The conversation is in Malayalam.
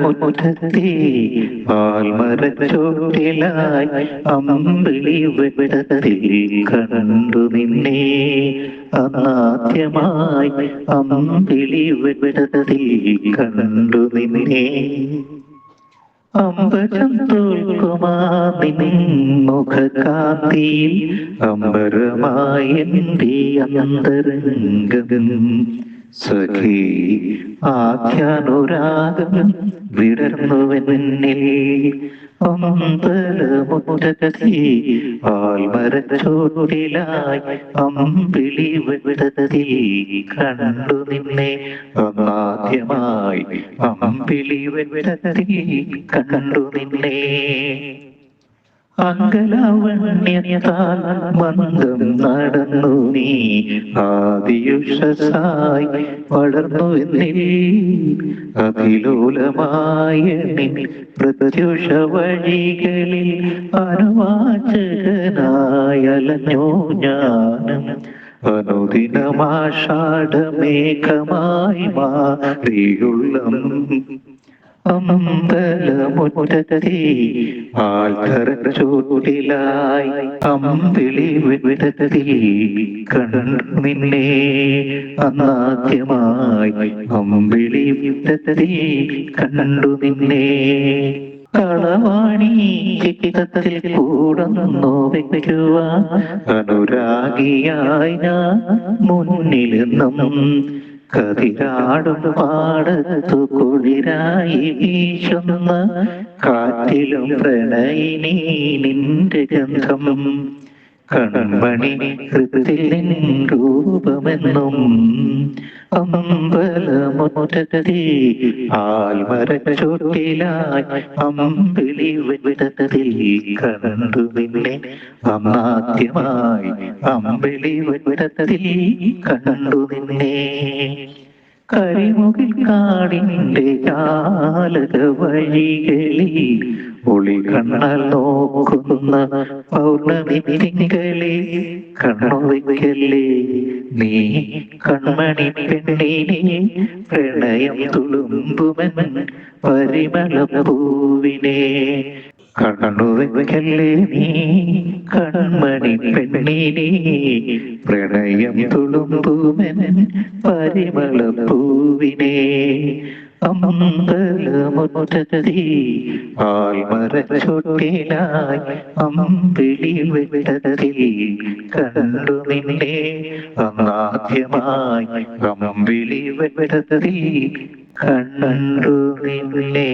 മുറ്റത്തെ പാൽമരച്ചോട്ടിലായി അമ്പിളി വെട്ടത്തിൽ കണ്ടു നിന്നെ. അനാദ്യമായി അമ്പിളി വെട്ടത്തിൽ കണ്ടു നിന്നെ. അമ്പരം തോൽക്കുമാതിൻ മുഖകാന്തിയിൽ അന്തരംഗം സഖി ആഖ്യാനുരാഗം വിടർന്നുവെന്നിൽ അമ്പലമുറ്റത്തി ആൽമരച്ചോട്ടിലായി അമ്പിളി വിടതി കണ്ടു നിന്നെ. അനാദ്യമായി അമ്പിളി വിടതി കണ്ടു നിന്നെ. അങ്കലാവണ്യത്താൽ നടന്നു നീ. ആദിയുഷസായി വളർന്നു എന്നിൽ പ്രത്യുഷ വഴികളിൽ അനുവാചകനായലഞ്ഞോ ഞാനും. അനുദിനമാഷാഢമേഘമായി മാറിയുള്ളം. അമ്പലമുറ്റത്തെ ആൽത്തറച്ചൂടിലായി അമ്പിളി വിടത്തി കണ്ടു നിന്നെ അനാദ്യമായി അമ്പിളി വിടതി കണ്ടു നിന്നെ. കളവാണി ചിത്രത്തിൽ കൂടന്നു വെക്കുവാൻ അനുരാഗിയായി ഞാൻ മുന്നിലെന്നും കതിരാടും പാടത്തു കുളിരായി വീശുന്ന കാറ്റിലും പ്രണയിനി നിന്റെ ഗന്ധം. കൺമണി ഹൃത്തിൽ രൂപമെന്നും അമ്പലമുറ്റത്തി ആൽമരച്ചോട്ടിലായി അമ്പിളി വിടത്തിൽ കണ്ടു പിന്നെ അന്നാദ്യമായി അമ്പിളി വിടത്തിൽ കണ്ടു നിന്നെ. കരിമുകിൽ കാടിന്റെ ജാലക വഴികളിൽ ഒളി കണ്ണാൽ നോക്കുന്ന പൗർണമി തിങ്കളെ കണ്ണു വയ്ക്കല്ലേ നീ കൺമണി പെണ്ണിനെ പ്രണയം തുളുമ്പുമൻ പരിമള പൂവിനെ കണ്ണു വയ്ക്കല്ലേ നീ കൺമണി പെണ്ണിനെ പ്രണയം തുളുമ്പുമൻ പരിമള പൂവിനെ അമ്പലമുറ്റത്തി ആൽമരച്ചൊട്ടിലായി അമ്പിളി വെട്ടത്തിൽ കണ്ടു നിന്നെ അന്നാദ്യമായി അമ്പിളി വെട്ടത്തിൽ കണ്ടു നിന്നെ